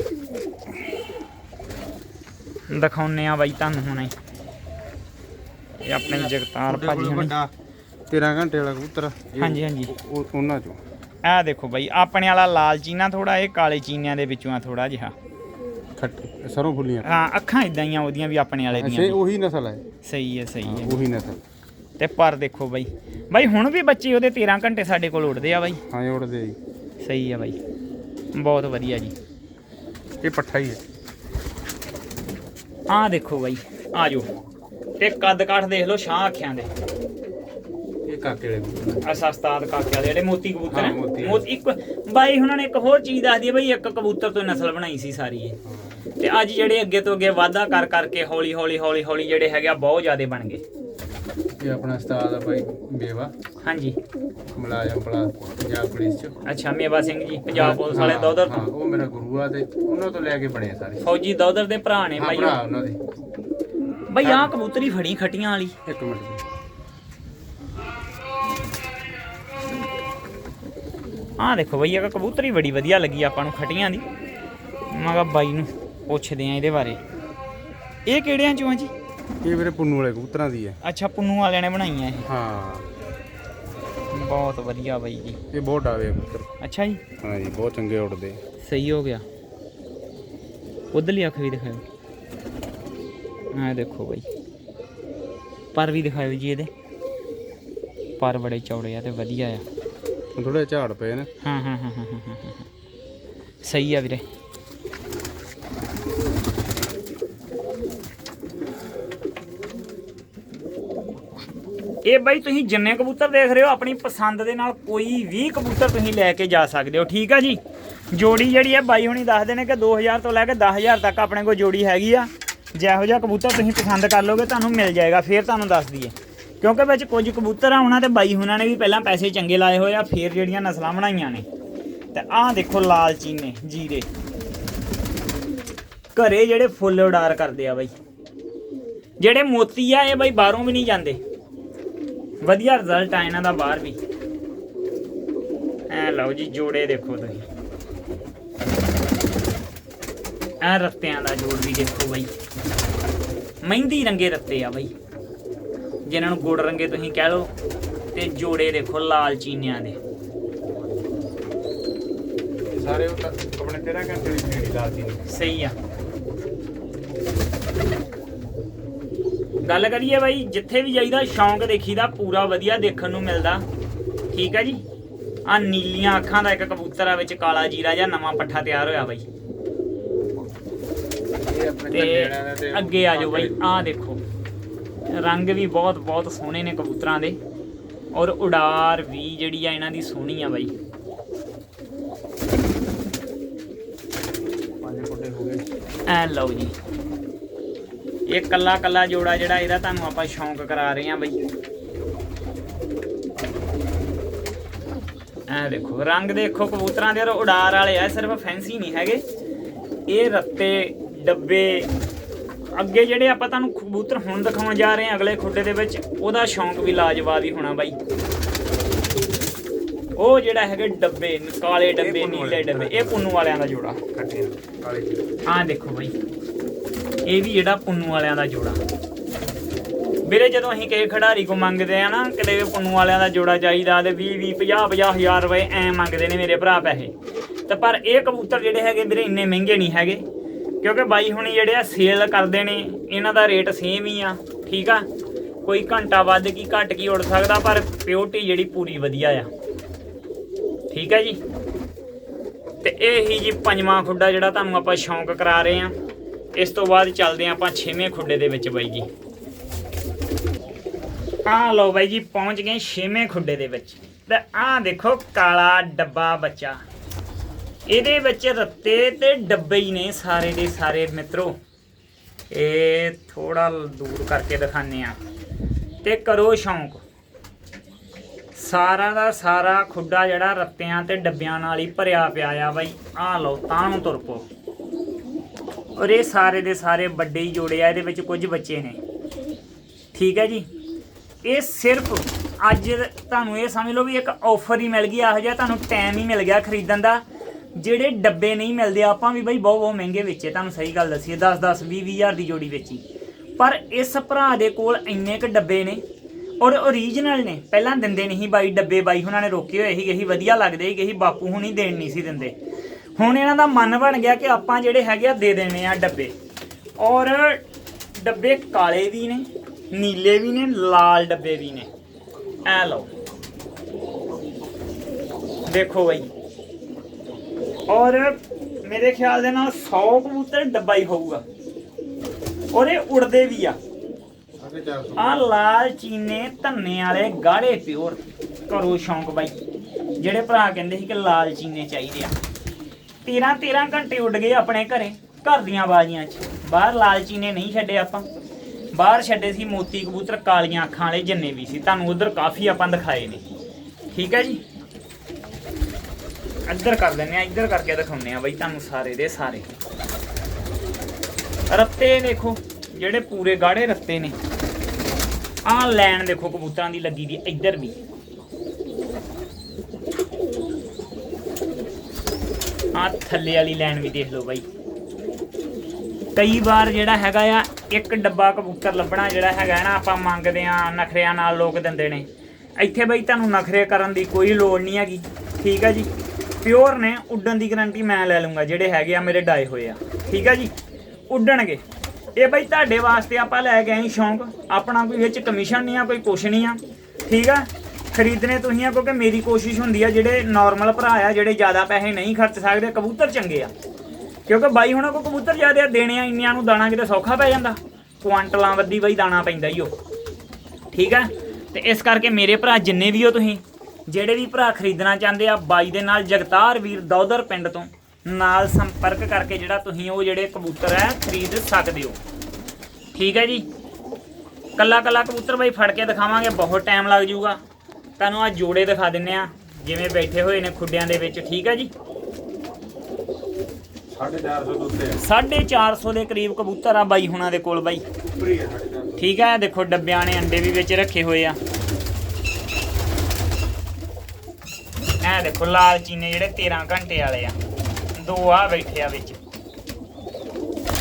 ਦਿਖਾਉਨੇ ਆ ਬਾਈ ਤੁਹਾਨੂੰ ਹੁਣੇ। ਇਹ ਆਪਣੇ ਜਗਤਾਰ ਭਾਜੀ ਹੁਣੇ। ਵੱਡਾ 13 ਘੰਟੇ ਵਾਲਾ ਕਬੂਤਰ ਆ। ਹਾਂਜੀ, ਹਾਂਜੀ। ਉਹ- ਉਹਨਾਂ ਚੋਂ। ਆਹ ਦੇਖੋ ਬਾਈ ਆਪਣੇ ਵਾਲਾ ਲਾਲ ਚੀਨਾ ਥੋੜਾ ਇਹ ਕਾਲੇ ਚੀਨਿਆਂ ਦੇ ਵਿੱਚੋਂ ਆ ਥੋੜਾ ਜਿਹਾ। ਖੱਟ ਸਰੋਂ ਫੁੱਲੀਆਂ। ਹਾਂ ਅੱਖਾਂ ਇਦਾਂ ਹੀ ਆ ਉਹਦੀਆਂ ਵੀ ਆਪਣੇ ਵਾਲੇ ਦੀਆਂ ਅੱਛਾ। ਉਹੀ ਨਸਲ ਹੈ ਸਹੀ ਹੈ ਸਹੀ ਹੈ ਉਹੀ ਨਸਲ। ਤੇ ਪਰ ਦੇਖੋ ਬਾਈ ਬਾਈ ਹੁਣ ਵੀ ਬੱਚੇ ਉਹਦੇ 13 ਘੰਟੇ ਸਾਡੇ ਕੋਲ ਉੱਡਦੇ ਆ ਬਾਈ। ਹਾਂ ਉੜਦੇ ਜੀ। ਸਹੀ ਹੈ ਬਾਈ। ਬਹੁਤ ਵਧੀਆ ਜੀ। ਇਹ ਪੱਠਾ ਹੀ ਹੈ। ਆਹ ਦੇਖੋ ਬਾਈ ਆ ਤੇ ਕੱਦ ਕਾਠ ਦੇਖ ਲਓ ਸ਼ਾਹ ਅੱਖਾਂ ਦੇ। ਇਹ ਕਾਕੇ ਕਬੂਤਰ ਅਸਾ ਉਸਤਾਦ ਕਾਕੇ ਵਾਲੇ ਜਿਹੜੇ ਮੋਤੀ ਕਬੂਤਰ ਹਾਂ, ਮੋਤੀ। ਮੋਤੀ ਇੱਕ ਬਾਈ ਉਹਨਾਂ ਨੇ ਇੱਕ ਹੋਰ ਚੀਜ਼ ਦੱਸਦੀ ਹੈ ਬਈ ਇੱਕ ਕਬੂਤਰ ਤੋਂ ਨਸਲ ਬਣਾਈ ਸੀ ਸਾਰੀ ਇਹ। ਤੇ ਅੱਜ ਜਿਹੜੇ ਅੱਗੇ ਤੋਂ ਅੱਗੇ ਵਾਧਾ ਕਰ ਕਰਕੇ ਹੌਲੀ ਹੌਲੀ ਹੌਲੀ ਹੌਲੀ ਜਿਹੜੇ ਹੈਗੇ ਆ ਬਹੁਤ ਜ਼ਿਆਦੇ ਬਣ ਗਏ। ਇਹ ਆਪਣਾ ਉਸਤਾਦ ਆ ਭਾਈ ਬੇਵਾ ਹਾਂਜੀ। ਮੁਲਾਜ਼ਮ ਪਲਾ ਪੰਜਾਬ ਪੁਲਿਸ ਚ। ਅੱਛਾ ਮੇਵਾ ਸਿੰਘ ਜੀ ਪੰਜਾਬ ਪੁਲਿਸ ਵਾਲੇ ਦੋਦਰ ਹਾਂ ਤੋਂ ਉਹ ਮੇਰਾ ਗੁਰੂ ਆ ਤੇ ਉਹਨਾਂ ਤੋਂ ਲੈ ਕੇ ਬਣੇ ਆ ਸਾਰੇ। ਫੌਜੀ ਦੋਦਰ ਦੇ ਭਰਾ ਨੇ ਹਾਂ ਬਾਈ ਭਰਾ ਉਹਨਾਂ ਦੇ। ਬਈ ਆਹ ਕਬੂਤਰੀ ਫੜੀ ਖਟੀਆਂ ਵਾਲੀ। ਇੱਕ ਮਿੰਟ ਜੀ। ਆਹ ਦੇਖੋ ਬਈ ਇਹ ਕਬੂਤਰੀ ਬੜੀ ਵਧੀਆ ਲੱਗੀ ਆਪਾਂ ਨੂੰ ਖਟੀਆਂ ਦੀ। ਮੈਂ ਕਿਹਾ ਬਾਈ ਨੂੰ ਪੁੱਛਦੇ ਆ ਇਹਦੇ ਬਾਰੇ। ਇਹ ਕਿਹੜਿਆਂ ਚੋਂ ਆ ਜੀ? ਇਹ ਵੀਰੇ ਪੁੰਨੂ ਵਾਲੇ ਕਬੂਤਰਾਂ ਦੀ ਹੈ। ਅੱਛਾ ਪੁੰਨੂ ਵਾਲਿਆਂ ਨੇ ਬਣਾਈਆਂ ਇਹ। ਹਾਂ। ਬਹੁਤ ਵਧੀਆ ਬਾਈ ਜੀ। ਇਹ ਬਹੁਤ ਆਵੇ ਕਬੂਤਰ। ਅੱਛਾ ਜੀ। ਹਾਂ ਜੀ ਬਹੁਤ ਚੰਗੇ ਉੱਡਦੇ। ਸਹੀ ਹੋ ਗਿਆ। ਉਧਰਲੀ ਅੱਖ ਵੀ ਦਿਖਾਓ ਆਹ ਦੇਖੋ ਬਾਈ। ਪਰ ਵੀ ਦਿਖਾਓ ਜੀ ਇਹਦੇ। ਪਰ ਬੜੇ ਚੌੜੇ ਆ ਤੇ ਵਧੀਆ ਆ। ਥੋੜੇ ਝਾੜ ਪਏ ਨੇ। ਹਾਂ ਹਾਂ ਹਾਂ, ਹਾਂ। ਸਹੀ ਆ ਵੀਰੇ। ਇਹ ਬਾਈ ਤੁਸੀਂ ਜਿੰਨੇ ਕਬੂਤਰ ਦੇਖ ਰਹੇ ਹੋ, ਆਪਣੀ ਪਸੰਦ ਦੇ ਨਾਲ ਕੋਈ ਵੀ ਕਬੂਤਰ ਤੁਸੀਂ ਲੈ ਕੇ ਜਾ ਸਕਦੇ ਹੋ, ਠੀਕ ਆ ਜੀ? ਜੋੜੀ ਜਿਹੜੀ ਹੈ ਬਾਈ ਹੁਣੀ ਦੱਸਦੇ ਨੇ ਕਿ 2000 ਤੋਂ ਲੈ ਕੇ 10000 ਤੱਕ ਆਪਣੇ ਕੋਲ ਜੋੜੀ ਹੈਗੀ ਆ। ਜਿਹੋ ਜਿਹਾ ਕਬੂਤਰ ਤੁਸੀਂ ਪਸੰਦ ਕਰ ਲੋਗੇ ਤੁਹਾਨੂੰ ਮਿਲ ਜਾਏਗਾ, ਫਿਰ ਤੁਹਾਨੂੰ ਦੱਸ ਦਈਏ। ਕਿਉਂਕਿ ਵਿੱਚ ਕੁਝ ਕਬੂਤਰ ਆ, ਉਹਨਾਂ ਤੇ ਬਾਈ ਹੁਣਾਂ ਨੇ ਵੀ ਪਹਿਲਾਂ ਪੈਸੇ ਚੰਗੇ ਲਾਏ ਹੋਏ ਆ, ਫਿਰ ਜਿਹੜੀਆਂ ਨਸਲਾਂ ਬਣਾਈਆਂ ਨੇ। ਤੇ ਆਹ ਦੇਖੋ ਲਾਲ ਚੀਨੇ, ਜੀਰੇ। ਘਰੇ ਜਿਹੜੇ ਫੁੱਲ ਉਡਾਰ ਕਰਦੇ ਆ ਬਾਈ। ਜਿਹੜੇ ਮੋਤੀ ਆ, ਇਹ ਬਾਈ ਬਾਹਰੋਂ ਵੀ ਨਹੀਂ ਜਾਂਦੇ। ਵਧੀਆ ਰਿਜ਼ਲਟ ਆ ਇਹਨਾਂ ਦਾ ਬਾਹਰ ਵੀ। ਐ ਲਓ ਜੀ ਜੋੜੇ ਦੇਖੋ ਤੁਸੀਂ। ਐ ਰੱਤਿਆਂ ਦਾ ਜੋੜ ਵੀ ਦੇਖੋ ਬਾਈ। ਮਹਿੰਦੀ ਰੰਗੇ ਰੱਤੇ ਆ ਬਾਈ। ਜਿਨ੍ਹਾਂ ਨੂੰ ਗੁੜ ਰੰਗੇ ਤੁਸੀਂ ਕਹਿ ਲਓ ਤੇ ਜੋੜੇ ਦੇਖੋ ਲਾਲ ਚੀਨਿਆਂ ਦੇ। ਸਾਰੇ ਆਪਣੇ 13 ਘੰਟੇ ਦੀ ਜਿਹੜੀ ਨੇ ਸਹੀ ਆ। ਗੱਲ ਕਰੀਏ ਬਾਈ ਜਿੱਥੇ ਵੀ ਜਾਈਦਾ ਸ਼ੌਂਕ ਦੇਖੀਦਾ ਪੂਰਾ ਵਧੀਆ ਦੇਖਣ ਨੂੰ ਮਿਲਦਾ। ਠੀਕ ਹੈ ਜੀ? ਆ ਨੀਲੀਆਂ ਅੱਖਾਂ ਦਾ ਇੱਕ ਕਬੂਤਰ ਆ ਵਿੱਚ ਕਾਲਾ ਜੀਰਾ ਜਾਂ ਨਵਾਂ ਪੱਠਾ ਤਿਆਰ ਹੋਇਆ ਬਾਈ। ਤੇ ਅੱਗੇ ਆ ਜਾਓ ਬਾਈ ਆਹ ਦੇਖੋ। ਰੰਗ ਵੀ ਬਹੁਤ ਬਹੁਤ ਸੋਹਣੇ ਨੇ ਕਬੂਤਰਾਂ ਦੇ। ਔਰ ਉਡਾਰ ਵੀ ਜਿਹੜੀ ਆ ਇਹਨਾਂ ਦੀ ਸੋਹਣੀ ਆ ਬਾਈ। ਐ ਲਓ ਜੀ। ਇਹ ਕੱਲਾ ਕੱਲਾ ਜੋੜਾ ਜਿਹੜਾ ਇਹਦਾ ਤੁਹਾਨੂੰ ਆਪਾਂ ਸ਼ੌਂਕ ਕਰਾ ਰਹੇ ਹਾਂ ਬਈ। ਐ ਦੇਖੋ ਰੰਗ ਦੇਖੋ ਕਬੂਤਰਾਂ ਦੇ ਉਡਾਰ ਵਾਲੇ ਆ ਸਿਰਫ ਫੈਂਸੀ ਨਹੀਂ ਹੈਗੇ। ਇਹ ਰੱਤੇ ਡੱਬੇ ਅੱਗੇ ਜਿਹੜੇ ਆਪਾਂ ਤੁਹਾਨੂੰ ਕਬੂਤਰ ਹੁਣ ਦਿਖਾਉਣ ਜਾ ਰਹੇ ਹਾਂ ਅਗਲੇ ਖੁੱਡੇ ਦੇ ਵਿੱਚ ਉਹਦਾ ਸ਼ੌਂਕ ਵੀ ਲਾਜਵਾਬ ਹੀ ਹੋਣਾ ਬਾਈ। ਉਹ ਜਿਹੜਾ ਹੈਗੇ ਡੱਬੇ ਕਾਲੇ ਡੱਬੇ ਨੀਲੇ। ਡੱਬੇ ਇਹ ਪੁੰਨੂ ਵਾਲਿਆਂ ਦਾ ਜੋੜਾ। ਆਹ ਦੇਖੋ ਬਈ। ਇਹ ਵੀ ਜਿਹੜਾ ਪੁੰਨੂ ਵਾਲਿਆਂ ਦਾ ਜੋੜਾ। ਵੀਰੇ, ਜਦੋਂ ਅਸੀਂ ਕਿਸੇ ਖਿਡਾਰੀ ਕੋ ਮੰਗਦੇ ਆ ਨਾ, ਕਿਤੇ ਪੁੰਨੂ ਵਾਲਿਆਂ ਦਾ ਜੋੜਾ ਚਾਹੀਦਾ ਤੇ 20 20 50 50 ਹਜ਼ਾਰ ਰੁਪਏ ਐ ਮੰਗਦੇ ਨੇ ਮੇਰੇ ਭਰਾ ਪੈਸੇ। ਤੇ ਪਰ ਇਹ ਕਬੂਤਰ ਜਿਹੜੇ ਹੈਗੇ ਵੀਰੇ, ਇੰਨੇ ਮਹਿੰਗੇ ਨਹੀਂ ਹੈਗੇ। ਕਿਉਂਕਿ ਬਾਈ ਹੁਣੀ ਜਿਹੜੇ ਆ ਸੇਲ ਕਰਦੇ ਨੇ, ਇਹਨਾਂ ਦਾ ਰੇਟ ਸੇਮ ਹੀ ਆ, ਠੀਕ ਆ? ਕੋਈ ਘੰਟਾ ਵੱਧ ਕੀ ਘੱਟ ਕੀ ਉੜ ਸਕਦਾ, ਪਰ ਪਿਓਰਟੀ ਜਿਹੜੀ ਪੂਰੀ ਵਧੀਆ ਆ। ਠੀਕ ਹੈ ਜੀ? ਤੇ ਇਹ ਹੀ ਜੀ ਪੰਜਵਾਂ ਖੁੱਡਾ ਜਿਹੜਾ ਤੁਹਾਨੂੰ ਆਪਾਂ ਸ਼ੌਂਕ ਕਰਾ ਰਹੇ ਆ। ਇਸ ਤੋਂ ਬਾਅਦ ਚੱਲਦੇ ਆ ਆਪਾਂ ਛੇਵੇਂ ਖੁੱਡੇ ਦੇ ਵਿੱਚ ਬਾਈ ਜੀ। ਆ ਲਓ ਬਾਈ ਜੀ, ਪਹੁੰਚ ਗਏ ਛੇਵੇਂ ਖੁੱਡੇ ਦੇ ਵਿੱਚ। ਤੇ ਆਹ ਦੇਖੋ ਕਾਲਾ ਡੱਬਾ ਬੱਚਾ। ਇਹਦੇ ਵਿੱਚ ਰੱਤੇ ਤੇ ਡੱਬੇ ਹੀ ਨੇ ਸਾਰੇ ਦੇ ਸਾਰੇ ਮਿੱਤਰੋ। ਇਹ ਥੋੜਾ ਦੂਰ ਕਰਕੇ ਦਿਖਾਣੇ ਆ ਤੇ ਕਰੋ ਸ਼ੌਂਕ। ਸਾਰਾ ਦਾ ਸਾਰਾ ਖੁੱਡਾ ਜਿਹੜਾ ਰੱਤਿਆਂ ਤੇ ਡੱਬਿਆਂ ਨਾਲ ਹੀ ਭਰਿਆ ਪਿਆ ਆ ਬਾਈ। ਆ ਲਓ, ਤਾਂ ਨੂੰ ਤੁਰ ਪੋ ਔਰ ਇਹ ਸਾਰੇ ਦੇ ਸਾਰੇ ਵੱਡੇ ਹੀ ਜੋੜੇ ਆ, ਇਹਦੇ ਵਿੱਚ ਕੁਝ ਬੱਚੇ ਨੇ। ਠੀਕ ਹੈ ਜੀ? ਇਹ ਸਿਰਫ ਅੱਜ ਤੁਹਾਨੂੰ ਇਹ ਸਮਝ ਲਓ ਵੀ ਇੱਕ ਆਫਰ ਹੀ ਮਿਲ ਗਈ, ਇਹੋ ਜਿਹਾ ਤੁਹਾਨੂੰ ਟਾਈਮ ਹੀ ਮਿਲ ਗਿਆ ਖਰੀਦਣ ਦਾ, ਜਿਹੜੇ ਡੱਬੇ ਨਹੀਂ ਮਿਲਦੇ, ਆਪਾਂ ਵੀ ਬਈ ਬਹੁਤ ਬਹੁਤ ਮਹਿੰਗੇ ਵੇਚੇ, ਤੁਹਾਨੂੰ ਸਹੀ ਗੱਲ ਦੱਸੀਏ 10 10 20 20 ਹਜ਼ਾਰ ਦੀ ਜੋੜੀ ਵੇਚੀ। ਪਰ ਇਸ ਭਰਾ ਦੇ ਕੋਲ ਇੰਨੇ ਕ ਡੱਬੇ ਨੇ ਔਰ ਓਰੀਜਨਲ ਨੇ, ਪਹਿਲਾਂ ਦਿੰਦੇ ਨਹੀਂ ਸੀ ਬਾਈ ਡੱਬੇ, ਬਾਈ ਉਹਨਾਂ ਨੇ ਰੋਕੇ ਹੋਏ ਸੀ ਸੀ ਵਧੀਆ ਲੱਗਦੇ ਸੀਗੇ ਸੀ ਬਾਪੂ ਹੁਣੀ ਦੇਣ ਨਹੀਂ ਸੀ ਦਿੰਦੇ। ਹੁਣ ਇਹਨਾਂ ਦਾ ਮਨ ਬਣ ਗਿਆ ਕਿ ਆਪਾਂ ਜਿਹੜੇ ਹੈਗੇ ਆ ਦੇ ਦੇਣੇ ਆ ਡੱਬੇ। ਔਰ ਡੱਬੇ ਕਾਲੇ ਵੀ ਨੇ ਨੀਲੇ ਵੀ ਨੇ ਲਾਲ ਡੱਬੇ ਵੀ ਨੇ। ਐ ਲਓ। ਦੇਖੋ ਬਾਈ। ਔਰ ਮੇਰੇ ਖਿਆਲ ਦੇ ਨਾਲ 100 ਕਬੂਤਰ ਡੱਬਾ ਹੀ ਹੋਊਗਾ। ਔਰ ਇਹ ਉੜਦੇ ਵੀ ਆ। ਆ ਲਾਲ ਚੀਨੇ ਧੰਨੇ ਵਾਲੇ ਗਾੜੇ ਪਿਓਰ। ਕਰੋ ਸ਼ੌਂਕ ਬਾਈ। ਜਿਹੜੇ ਭਰਾ ਕਹਿੰਦੇ ਸੀ ਕਿ ਲਾਲ ਚੀਨੇ ਚਾਹੀਦੇ ਆ। 13 13 ਘੰਟੇ ਉੱਡ ਗਏ ਆਪਣੇ ਘਰੇ, ਘਰ ਦੀਆਂ ਬਾਜ਼ੀਆਂ 'ਚ। ਬਾਹਰ ਲਾਲ ਚੀਨੇ ਨਹੀਂ ਛੱਡੇ ਆਪਾਂ। ਬਾਹਰ ਛੱਡੇ ਸੀ ਮੋਤੀ ਕਬੂਤਰ, ਕਾਲੀਆਂ ਅੱਖਾਂ ਵਾਲੇ ਜਿੰਨੇ ਵੀ ਸੀ। ਤੁਹਾਨੂੰ ਉਧਰ ਕਾਫੀ ਆਪਾਂ ਦਿਖਾਏ ਨੇ। ਠੀਕ ਹੈ ਜੀ? ਇੱਧਰ ਕਰ ਦਿੰਨੇ ਆ ਇੱਧਰ ਕਰਕੇ ਦਿਖਾਉਂਦੇ ਆ ਬਈ ਤੁਹਾਨੂੰ ਸਾਰੇ ਦੇ ਸਾਰੇ। ਰੱਤੇ ਦੇਖੋ, ਜਿਹੜੇ ਪੂਰੇ ਗਾੜੇ ਰੱਤੇ ਨੇ। ਆਹ ਲੈਣ ਦੇਖੋ ਕਬੂਤਰਾਂ ਦੀ ਲੱਗੀ ਦੀ ਇੱਧਰ ਵੀ। ਆਹ ਥੱਲੇ ਵਾਲੀ ਲਾਈਨ ਵੀ ਦੇਖ ਲਓ ਬਾਈ। ਕਈ ਵਾਰ ਜਿਹੜਾ ਹੈਗਾ ਆ, ਇੱਕ ਡੱਬਾ ਕਬੂਤਰ ਲੱਭਣਾ ਜਿਹੜਾ ਹੈਗਾ ਨਾ, ਆਪਾਂ ਮੰਗਦੇ ਆ ਨਖਰਿਆਂ ਨਾਲ ਲੋਕ ਦਿੰਦੇ ਨੇ। ਇੱਥੇ ਬਈ ਤੁਹਾਨੂੰ ਨਖਰੇ ਕਰਨ ਦੀ ਕੋਈ ਲੋੜ ਨਹੀਂ ਹੈਗੀ, ਠੀਕ ਆ ਜੀ? ਪਿਓਰ ਨੇ, ਉੱਡਣ ਦੀ ਗਾਰੰਟੀ ਮੈਂ ਲੈ ਲੂੰਗਾ ਜਿਹੜੇ ਹੈਗੇ ਆ ਮੇਰੇ ਡਾਏ ਹੋਏ ਆ, ਠੀਕ ਆ ਜੀ? ਉੱਡਣਗੇ। ਇਹ ਬਾਈ ਤੁਹਾਡੇ ਵਾਸਤੇ ਆਪਾਂ ਲੈ ਕੇ ਆਏ ਸ਼ੌਂਕ, ਆਪਣਾ ਕੋਈ ਵਿੱਚ ਕਮਿਸ਼ਨ ਨਹੀਂ ਆ, ਕੋਈ ਕੁਛ ਨਹੀਂ ਆ, ਠੀਕ ਆ? ਖਰੀਦਣੇ ਤੁਸੀਂ ਆ, ਕਿਉਂਕਿ ਮੇਰੀ ਕੋਸ਼ਿਸ਼ ਹੁੰਦੀ ਆ, ਜਿਹੜੇ ਨਾਰਮਲ ਭਰਾ ਆ, ਜਿਹੜੇ ਜ਼ਿਆਦਾ ਪੈਸੇ ਨਹੀਂ ਖਰਚ ਸਕਦੇ, ਕਬੂਤਰ ਚੰਗੇ ਆ। ਕਿਉਂਕਿ ਬਾਈ ਹੁਣਾਂ ਕੋ ਕਬੂਤਰ ਜ਼ਿਆਦਾ ਦੇਣੇ ਆ, ਇੰਨਿਆਂ ਨੂੰ ਦਾਣਾ ਕਿਤੇ ਸੌਖਾ ਪੈ ਜਾਂਦਾ। ਕੁਆਂਟਲਾਂ ਵੱਧੀ ਬਾਈ ਦਾਣਾ ਪੈਂਦਾ ਹੀ ਉਹ। ਠੀਕ ਆ? ਤੇ ਇਸ ਕਰਕੇ ਮੇਰੇ ਭਰਾ ਜਿੰਨੇ ਵੀ ਹੋ ਤੁਸੀਂ, ਜਿਹੜੇ ਵੀ ਭਰਾ ਖਰੀਦਣਾ ਚਾਹੁੰਦੇ ਆ, ਬਾਈ ਦੇ ਨਾਲ ਜਗਤਾਰ ਵੀਰ ਦੌਦਰ ਪਿੰਡ ਤੋਂ ਨਾਲ ਸੰਪਰਕ ਕਰਕੇ ਜਿਹੜਾ ਤੁਸੀਂ ਉਹ ਜਿਹੜੇ ਕਬੂਤਰ ਹੈ ਖਰੀਦ ਸਕਦੇ ਹੋ। ਠੀਕ ਹੈ ਜੀ? ਕੱਲਾ ਕੱਲਾ ਕਬੂਤਰ ਬਾਈ ਫੜ ਕੇ ਦਿਖਾਵਾਂਗੇ, ਬਹੁਤ ਟਾਈਮ ਲੱਗ ਜਾਊਗਾ। ਤੁਹਾਨੂੰ ਆ ਜੋੜੇ ਦਿਖਾ ਦਿੰਨੇ ਆ ਜਿਵੇਂ ਬੈਠੇ ਹੋਏ ਨੇ ਖੁੱਡਿਆਂ ਦੇ ਵਿੱਚ ਠੀਕ ਹੈ ਜੀ? ਸਾਢੇ ਚਾਰ ਸੌ ਦੇ ਉੱਤੇ ਆ। 450 ਦੇ ਕਰੀਬ ਕਬੂਤਰ ਆ ਬਾਈ ਹੁਣਾਂ ਦੇ ਕੋਲ ਬਾਈ। ਆ ਠੀਕ ਹੈ ਦੇਖੋ ਡੱਬਿਆਂ ਨੇ ਅੰਡੇ ਵੀ ਵਿੱਚ ਰੱਖੇ ਹੋਏ ਆ। ਐ ਦੇਖੋ ਲਾਲ ਚੀਨੇ ਜਿਹੜੇ 13 ਘੰਟੇ ਵਾਲੇ ਆ। ਦੋ ਆ ਬੈਠੇ ਆ ਵਿੱਚ।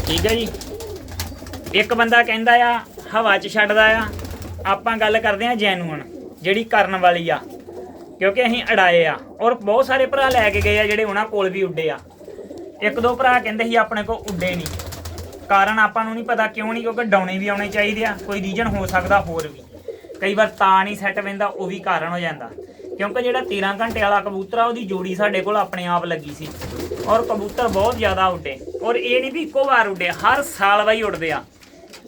ਠੀਕ ਹੈ ਜੀ? ਇੱਕ ਬੰਦਾ ਕਹਿੰਦਾ ਆ ਹਵਾ 'ਚ ਛੱਡਦਾ ਆ। ਆਪਾਂ ਗੱਲ ਕਰਦੇ ਆ ਜੈਨੂਅਨ। ਜਿਹੜੀ ਕਰਨ ਵਾਲੀ ਆ। ਕਿਉਂਕਿ ਅਸੀਂ ਅੜਾਏ ਆ ਔਰ ਬਹੁਤ ਸਾਰੇ ਭਰਾ ਲੈ ਕੇ ਗਏ ਆ ਜਿਹੜੇ ਉਹਨਾਂ ਕੋਲ ਵੀ ਉੱਡੇ ਆ। ਇੱਕ ਦੋ ਭਰਾ ਕਹਿੰਦੇ ਸੀ ਆਪਣੇ ਕੋਲ ਉੱਡੇ ਨਹੀਂ। ਕਾਰਨ ਆਪਾਂ ਨੂੰ ਨਹੀਂ ਪਤਾ ਕਿਉਂ ਨਹੀਂ, ਕਿਉਂਕਿ ਡਾਉਣੇ ਵੀ ਆਉਣੇ ਚਾਹੀਦੇ ਆ, ਕੋਈ ਰੀਜਨ ਹੋ ਸਕਦਾ ਹੋਰ ਵੀ। ਕਈ ਵਾਰ ਤਾਂ ਨਹੀਂ ਸੈੱਟ ਪੈਂਦਾ ਉਹ ਵੀ ਕਾਰਨ ਹੋ ਜਾਂਦਾ। ਕਿਉਂਕਿ ਜਿਹੜਾ 13 ਘੰਟੇ ਵਾਲਾ ਕਬੂਤਰ ਆ, ਉਹਦੀ ਜੋੜੀ ਸਾਡੇ ਕੋਲ ਆਪਣੇ ਆਪ ਲੱਗੀ ਸੀ। ਔਰ ਕਬੂਤਰ ਬਹੁਤ ਜ਼ਿਆਦਾ ਉੱਡੇ। ਔਰ ਇਹ ਨਹੀਂ ਵੀ ਇੱਕੋ ਵਾਰ ਉੱਡੇ, ਹਰ ਸਾਲ ਬਾਈ ਉੱਡਦੇ ਆ।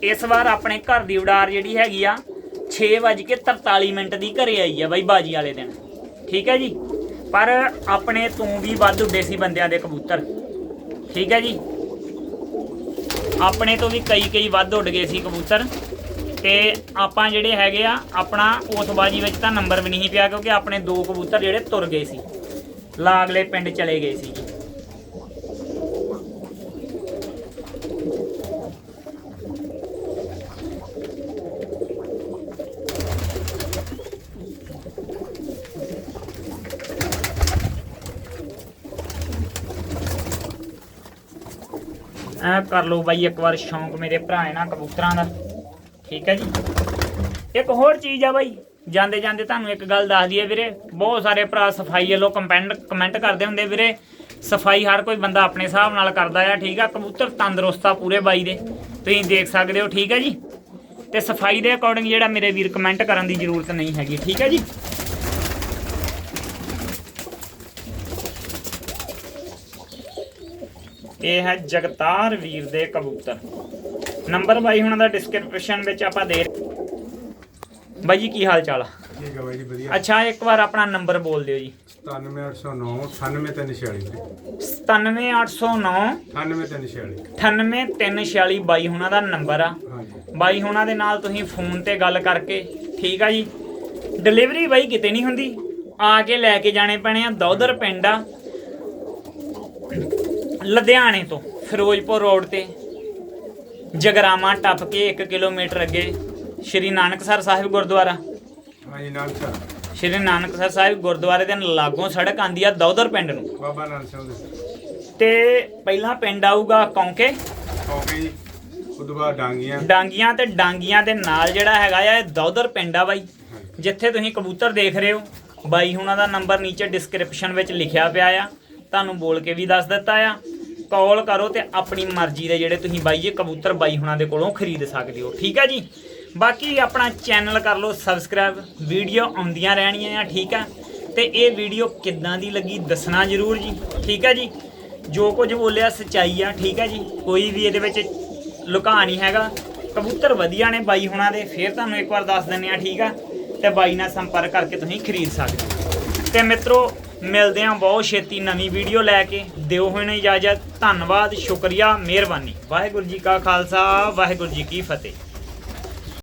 ਇਸ ਵਾਰ ਆਪਣੇ ਘਰ ਦੀ ਉਡਾਰ ਜਿਹੜੀ ਹੈਗੀ ਆ 6:43 ਮਿੰਟ ਦੀ ਘਰੇ ਆਈ ਆ ਬਾਈ ਬਾਜੀ ਵਾਲੇ ਦਿਨ। ਠੀਕ ਹੈ ਜੀ? ਪਰ ਆਪਣੇ ਤੋਂ ਵੀ ਵੱਧ ਉੱਡੇ ਸੀ ਬੰਦਿਆਂ ਦੇ ਕਬੂਤਰ। ਠੀਕ ਹੈ ਜੀ? ਆਪਣੇ ਤੋਂ ਵੀ ਕਈ ਕਈ ਵੱਧ ਉੱਡ ਗਏ ਸੀ ਕਬੂਤਰ। ਤੇ ਆਪਾਂ ਜਿਹੜੇ ਹੈਗੇ ਆ, ਆਪਣਾ ਉਸ ਬਾਜੀ ਵਿੱਚ ਤਾਂ ਨੰਬਰ ਵੀ ਨਹੀਂ ਪਿਆ ਕਿਉਂਕਿ ਆਪਣੇ ਦੋ ਕਬੂਤਰ ਜਿਹੜੇ ਤੁਰ ਗਏ ਸੀ। ਲਾਗਲੇ ਪਿੰਡ ਚਲੇ ਗਏ ਸੀ ਐ ਕਰ ਲਓ ਬਾਈ, ਇੱਕ ਵਾਰ ਸ਼ੌਂਕ ਮੇਰੇ ਭਰਾ ਹੈ ਨਾ ਕਬੂਤਰਾਂ ਦਾ। ਠੀਕ ਹੈ ਜੀ? ਇੱਕ ਹੋਰ ਚੀਜ਼ ਆ ਬਾਈ, ਜਾਂਦੇ ਜਾਂਦੇ ਤੁਹਾਨੂੰ ਇੱਕ ਗੱਲ ਦੱਸ ਦਈਏ ਵੀਰੇ, ਬਹੁਤ ਸਾਰੇ ਭਰਾ ਸਫ਼ਾਈ ਵੱਲੋਂ ਕਮੈਂਟ ਕਮੈਂਟ ਕਰਦੇ ਹੁੰਦੇ ਵੀਰੇ, ਸਫ਼ਾਈ ਹਰ ਕੋਈ ਬੰਦਾ ਆਪਣੇ ਹਿਸਾਬ ਨਾਲ ਕਰਦਾ ਆ, ਠੀਕ ਆ? ਕਬੂਤਰ ਤੰਦਰੁਸਤ ਆ ਪੂਰੇ ਬਾਈ ਦੇ, ਤੁਸੀਂ ਦੇਖ ਸਕਦੇ ਹੋ, ਠੀਕ ਹੈ ਜੀ? ਤੇ ਸਫ਼ਾਈ ਦੇ ਅਕੋਰਡਿੰਗ ਜਿਹੜਾ ਮੇਰੇ ਵੀਰ ਕਮੈਂਟ ਕਰਨ ਦੀ ਜ਼ਰੂਰਤ ਨਹੀਂ ਹੈਗੀ, ਠੀਕ ਹੈ ਜੀ? ਇਹ ਹੈ ਜਗਤਾਰ ਵੀਰ ਦੇ ਕਬੂਤਰ। ਨੰਬਰ ਬਾਈ ਹੁਣਾਂ ਦਾ ਡਿਸਕ੍ਰਿਪਸ਼ਨ ਵਿੱਚ ਆਪਾਂ ਦੇ ਬਾਈ ਜੀ ਕੀ ਹਾਲ ਚਾਲ ਆ ਠੀਕ ਹੈ ਬਾਈ ਜੀ ਵਧੀਆ। ਅੱਛਾ ਇੱਕ ਵਾਰ ਆਪਣਾ ਨੰਬਰ ਬੋਲ ਦਿਓ ਜੀ। 97809 98346 97809 98346 98346 ਬਾਈ ਹੁਣਾਂ ਦਾ ਨੰਬਰ ਆ। ਬਾਈ ਹੁਣਾਂ ਦੇ ਨਾਲ ਤੁਸੀਂ ਫੋਨ ਤੇ ਗੱਲ ਕਰਕੇ ਠੀਕ ਆ ਜੀ? ਡਿਲੀਵਰੀ ਬਾਈ ਕਿਤੇ ਨਹੀਂ ਹੁੰਦੀ। ਆ ਕੇ ਲੈ ਕੇ ਜਾਣੇ ਪੈਣੇ ਆ ਦੌਦਰ ਪਿੰਡ ਆ। ਲੁਧਿਆਣੇ ਤੋਂ ਫਿਰੋਜ਼ਪੁਰ ਰੋਡ ਤੇ ਜਗਰਾਮਾ ਟੱਪ ਕੇ 1 ਕਿਲੋਮੀਟਰ ਅੱਗੇ ਸ਼੍ਰੀ ਨਾਨਕਸਰ ਸਾਹਿਬ ਗੁਰਦੁਆਰਾ। ਹਾਂਜੀ ਨਾਲ ਸਰ। ਸ਼੍ਰੀ ਨਾਨਕਸਰ ਸਾਹਿਬ ਗੁਰਦੁਆਰੇ ਦੇ ਲਾਗੋਂ ਸੜਕ ਆਂਦੀ ਆ ਦੌਦਰ ਪਿੰਡ ਨੂੰ। ਬਾਬਾ ਨਾਨਕ ਸਿੰਘ ਦੇ ਤੇ ਪਹਿਲਾਂ ਪਿੰਡ ਆਊਗਾ ਕੌਂਕੇ ਓਕੇ ਜੀ ਉਦੋਂ ਬਾਅਦ ਡਾਂਗੀਆਂ। ਡਾਂਗੀਆਂ ਤੇ ਡਾਂਗੀਆਂ ਦੇ ਨਾਲ ਜਿਹੜਾ ਹੈਗਾ ਆ ਇਹ ਦੌਦਰ ਪਿੰਡ ਆ ਬਾਈ। ਜਿੱਥੇ ਤੁਸੀਂ ਕਬੂਤਰ ਦੇਖ ਰਹੇ ਹੋ ਬਾਈ ਹੁਣਾਂ ਦਾ ਨੰਬਰ ਨੀਚੇ ਡਿਸਕ੍ਰਿਪਸ਼ਨ ਵਿੱਚ ਲਿਖਿਆ ਪਿਆ ਆ। ਤੁਹਾਨੂੰ ਬੋਲ ਕੇ ਵੀ ਦੱਸ ਦਿੱਤਾ ਆ। ਕਾਲ ਕਰੋ ਤੇ ਆਪਣੀ ਮਰਜ਼ੀ ਦੇ ਜਿਹੜੇ ਤੁਸੀਂ ਬਾਈ ਜੀ ਕਬੂਤਰ ਬਾਈ ਹੁਣਾਂ ਦੇ ਕੋਲੋਂ ਖਰੀਦ ਸਕਦੇ ਹੋ। ਠੀਕ ਹੈ ਜੀ? ਬਾਕੀ ਆਪਣਾ ਚੈਨਲ ਕਰ ਲਓ ਸਬਸਕ੍ਰਾਈਬ ਵੀਡੀਓ ਆਉਂਦੀਆਂ ਰਹਿਣੀਆਂ ਆ, ਠੀਕ ਆ? ਤੇ ਇਹ ਵੀਡੀਓ ਕਿੱਦਾਂ ਦੀ ਲੱਗੀ ਦੱਸਣਾ ਜ਼ਰੂਰ ਜੀ। ਠੀਕ ਹੈ ਜੀ? ਜੋ ਕੁਝ ਬੋਲਿਆ ਸਚਾਈ ਆ, ਠੀਕ ਹੈ ਜੀ? ਕੋਈ ਵੀ ਇਹਦੇ ਵਿੱਚ ਲੁਕਾ ਨਹੀਂ ਹੈਗਾ। ਕਬੂਤਰ ਵਧੀਆ ਨੇ ਬਾਈ ਹੁਣਾਂ ਦੇ, ਫੇਰ ਤੁਹਾਨੂੰ ਇੱਕ ਵਾਰ ਦੱਸ ਦਿੰਨੇ ਆ, ਠੀਕ ਆ? ਤੇ ਬਾਈ ਨਾਲ ਸੰਪਰਕ ਕਰਕੇ ਤੁਸੀਂ ਖਰੀਦ ਸਕਦੇ ਹੋ। ਤੇ ਮਿੱਤਰੋ ਮਿਲਦੇ ਹਾਂ ਬਹੁਤ ਛੇਤੀ ਨਵੀਂ ਵੀਡੀਓ ਲੈ ਕੇ। ਦਿਓ ਹੋਏ ਇਜਾਜ਼ਤ। ਧੰਨਵਾਦ, ਸ਼ੁਕਰੀਆ, ਮਿਹਰਬਾਨੀ। ਵਾਹਿਗੁਰੂ ਜੀ ਕਾ ਖਾਲਸਾ, ਵਾਹਿਗੁਰੂ ਜੀ ਕੀ ਫਤਿਹ।